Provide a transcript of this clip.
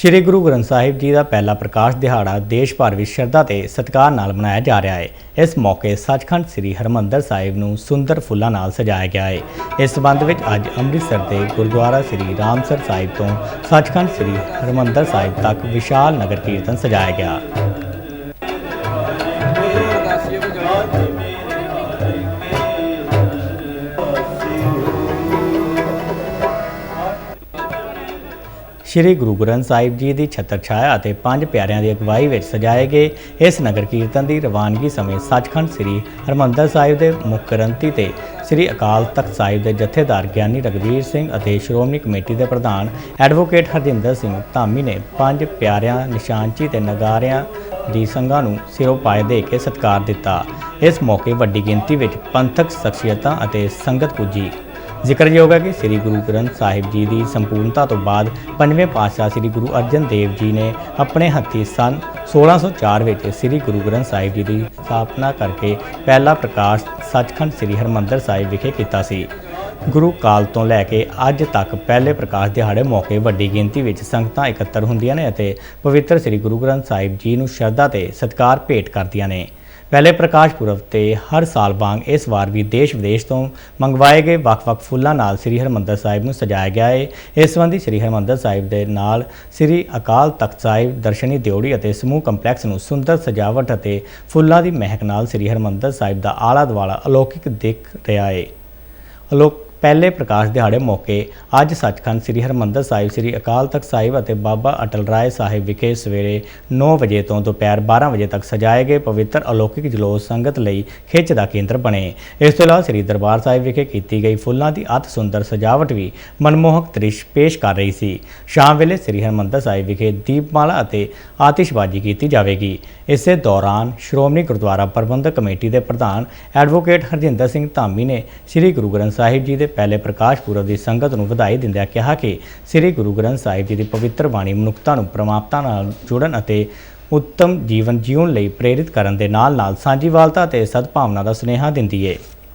ਸ਼੍ਰੀ ਗੁਰੂ ਗ੍ਰੰਥ ਸਾਹਿਬ ਜੀ ਦਾ ਪਹਿਲਾ ਪ੍ਰਕਾਸ਼ ਦਿਹਾੜਾ ਦੇਸ਼ ਭਰ ਵਿੱਚ ਸ਼ਰਧਾ ਤੇ ਸਤਿਕਾਰ ਨਾਲ ਮਨਾਇਆ ਜਾ ਰਿਹਾ ਹੈ। ਇਸ ਮੌਕੇ ਸੱਚਖੰਡ ਸ੍ਰੀ ਹਰਮੰਦਰ ਸਾਹਿਬ ਨੂੰ ਸੁੰਦਰ ਫੁੱਲਾਂ ਨਾਲ ਸਜਾਇਆ ਗਿਆ ਹੈ। ਇਸ ਸੰਬੰਧ ਵਿੱਚ ਅੱਜ ਅੰਮ੍ਰਿਤਸਰ ਦੇ ਗੁਰਦੁਆਰਾ ਸ੍ਰੀ ਰਾਮਸਰ ਸਾਹਿਬ ਤੋਂ ਸੱਚਖੰਡ ਸ੍ਰੀ ਹਰਮੰਦਰ ਸਾਹਿਬ ਤੱਕ ਵਿਸ਼ਾਲ ਨਗਰ ਕੀਰਤਨ ਸਜਾਇਆ ਗਿਆ। ਸ਼੍ਰੀ ਗੁਰੂ ਗ੍ਰੰਥ ਸਾਹਿਬ ਜੀ ਦੀ ਛਤਰ ਛਾਇਆ ਅਤੇ ਪੰਜ ਪਿਆਰਿਆਂ ਦੀ ਅਗਵਾਈ ਵਿੱਚ ਸਜਾਏ ਗਏ ਇਸ ਨਗਰ ਕੀਰਤਨ ਦੀ ਰਵਾਨਗੀ ਸਮੇਂ ਸੱਚਖੰਡ ਸ੍ਰੀ ਹਰਮੰਦਰ ਸਾਹਿਬ ਦੇ ਮੁੱਖ ਗ੍ਰੰਥੀ ਤੇ ਸ੍ਰੀ ਅਕਾਲ ਤਖਤ ਸਾਹਿਬ ਦੇ ਜਥੇਦਾਰ ਗਿਆਨੀ ਰਗਵੀਰ ਸਿੰਘ ਅਤੇ ਸ਼੍ਰੋਮਣੀ ਕਮੇਟੀ ਦੇ ਪ੍ਰਧਾਨ ਐਡਵੋਕੇਟ ਹਰਜਿੰਦਰ ਸਿੰਘ ਧਾਮੀ ਨੇ ਪੰਜ ਪਿਆਰਿਆਂ, ਨਿਸ਼ਾਨਚੀ ਤੇ ਨਗਾਰਿਆਂ ਦੀ ਸੰਘਾਂ ਨੂੰ ਸਿਰੋਂ ਪਾਏ ਦੇ ਕੇ ਸਤਿਕਾਰ ਦਿੱਤਾ। ਇਸ ਮੌਕੇ ਵੱਡੀ ਗਿਣਤੀ ਵਿੱਚ ਪੰਥਕ ਸ਼ਖਸੀਅਤਾਂ ਅਤੇ ਸੰਗਤ ਪੁੱਜੀ। ਜ਼ਿਕਰਯੋਗ ਹੈ ਕਿ ਸ੍ਰੀ ਗੁਰੂ ਗ੍ਰੰਥ ਸਾਹਿਬ ਜੀ ਦੀ ਸੰਪੂਰਨਤਾ ਤੋਂ ਬਾਅਦ ਪੰਜਵੇਂ ਪਾਤਸ਼ਾਹ ਸ੍ਰੀ ਗੁਰੂ ਅਰਜਨ ਦੇਵ ਜੀ ਨੇ ਆਪਣੇ ਹੱਥੀਂ ਸਨ 1604 ਵਿੱਚ ਸ੍ਰੀ ਗੁਰੂ ਗ੍ਰੰਥ ਸਾਹਿਬ ਜੀ ਦੀ ਸਥਾਪਨਾ ਕਰਕੇ ਪਹਿਲਾ ਪ੍ਰਕਾਸ਼ ਸੱਚਖੰਡ ਸ੍ਰੀ ਹਰਮੰਦਰ ਸਾਹਿਬ ਵਿਖੇ ਕੀਤਾ ਸੀ। ਗੁਰੂ ਕਾਲ ਤੋਂ ਲੈ ਕੇ ਅੱਜ ਤੱਕ ਪਹਿਲੇ ਪ੍ਰਕਾਸ਼ ਦਿਹਾੜੇ ਮੌਕੇ ਵੱਡੀ ਗਿਣਤੀ ਵਿੱਚ ਸੰਗਤਾਂ ਇਕੱਤਰ ਹੁੰਦੀਆਂ ਨੇ ਅਤੇ ਪਵਿੱਤਰ ਸ੍ਰੀ ਗੁਰੂ ਗ੍ਰੰਥ ਸਾਹਿਬ ਜੀ ਨੂੰ ਸ਼ਰਧਾ ਤੇ ਸਤਿਕਾਰ ਭੇਟ ਕਰਦੀਆਂ ਨੇ। ਪਹਿਲੇ ਪ੍ਰਕਾਸ਼ ਪੁਰਬ ਤੇ ਹਰ ਸਾਲ ਵਾਂਗ ਇਸ ਵਾਰ ਵੀ ਦੇਸ਼ ਵਿਦੇਸ਼ ਤੋਂ ਮੰਗਵਾਏ ਗਏ ਵੱਖ-ਵੱਖ ਫੁੱਲਾਂ ਨਾਲ ਸ੍ਰੀ ਹਰਮੰਦਰ ਸਾਹਿਬ ਨੂੰ ਸਜਾਇਆ ਗਿਆ ਹੈ ਇਸ ਸੰਬੰਧੀ ਸ੍ਰੀ ਹਰਮੰਦਰ ਸਾਹਿਬ ਦੇ ਨਾਲ ਸ੍ਰੀ ਅਕਾਲ ਤਖਤ ਸਾਹਿਬ, ਦਰਸ਼ਨੀ ਦਿਉੜੀ ਅਤੇ ਸਮੂਹ ਕੰਪਲੈਕਸ ਨੂੰ ਸੁੰਦਰ ਸਜਾਵਟ ਅਤੇ ਫੁੱਲਾਂ ਦੀ ਮਹਿਕ ਨਾਲ ਸ੍ਰੀ ਹਰਮੰਦਰ ਸਾਹਿਬ ਦਾ ਆਲਾ ਦੁਆਲਾ ਅਲੌਕਿਕ ਦਿਖ ਰਿਹਾ ਹੈ ਅਲੋਕ ਪਹਿਲੇ ਪ੍ਰਕਾਸ਼ ਦਿਹਾੜੇ ਮੌਕੇ ਅੱਜ ਸੱਚਖੰਡ ਸ੍ਰੀ ਹਰਮੰਦਰ ਸਾਹਿਬ, ਸ੍ਰੀ ਅਕਾਲ ਤਖਤ ਸਾਹਿਬ ਅਤੇ ਬਾਬਾ ਅਟਲ ਰਾਏ ਸਾਹਿਬ ਵਿਖੇ ਸਵੇਰੇ 9 ਵਜੇ ਤੋਂ ਦੁਪਹਿਰ 12 ਵਜੇ ਤੱਕ ਸਜਾਏ ਗਏ ਪਵਿੱਤਰ ਅਲੌਕਿਕ ਜਲੋਸ ਸੰਗਤ ਲਈ ਖਿੱਚ ਦਾ ਕੇਂਦਰ ਬਣੇ। ਇਸ ਤੋਂ ਇਲਾਵਾ ਸ੍ਰੀ ਦਰਬਾਰ ਸਾਹਿਬ ਵਿਖੇ ਕੀਤੀ ਗਈ ਫੁੱਲਾਂ ਦੀ ਅਤ ਸੁੰਦਰ ਸਜਾਵਟ ਵੀ ਮਨਮੋਹਕ ਦ੍ਰਿਸ਼ ਪੇਸ਼ ਕਰ ਰਹੀ ਸੀ। ਸ਼ਾਮ ਵੇਲੇ ਸ੍ਰੀ ਹਰਮੰਦਰ ਸਾਹਿਬ ਵਿਖੇ ਦੀਪਮਾਲਾ ਅਤੇ ਆਤਿਸ਼ਬਾਜ਼ੀ ਕੀਤੀ ਜਾਵੇਗੀ। ਇਸੇ ਦੌਰਾਨ ਸ਼੍ਰੋਮਣੀ ਗੁਰਦੁਆਰਾ ਪ੍ਰਬੰਧਕ ਕਮੇਟੀ ਦੇ ਪ੍ਰਧਾਨ ਐਡਵੋਕੇਟ ਹਰਜਿੰਦਰ ਸਿੰਘ ਧਾਮੀ ਨੇ ਸ੍ਰੀ ਗੁਰੂ ਗ੍ਰੰਥ ਸਾਹਿਬ ਜੀ ਦੇ ਪਹਿਲੇ ਪ੍ਰਕਾਸ਼ ਪੁਰਬ ਦੀ ਸੰਗਤ ਨੂੰ ਵਧਾਈ ਦਿੰਦਿਆਂ ਕਿਹਾ ਕਿ ਸ੍ਰੀ ਗੁਰੂ ਗ੍ਰੰਥ ਸਾਹਿਬ ਜੀ ਦੀ ਪਵਿੱਤਰ ਬਾਣੀ ਮਨੁੱਖਤਾ ਨੂੰ ਪ੍ਰਮਾਤਮਾ ਨਾਲ ਜੁੜਨ ਅਤੇ ਉੱਤਮ ਜੀਵਨ ਜਿਉਣ ਲਈ ਪ੍ਰੇਰਿਤ ਕਰਨ ਦੇ ਨਾਲ-ਨਾਲ ਸਾਂਝੀਵਾਲਤਾ ਅਤੇ ਸਦਭਾਵਨਾ ਦਾ ਸੁਨੇਹਾ ਦਿੰਦੀ ਹੈ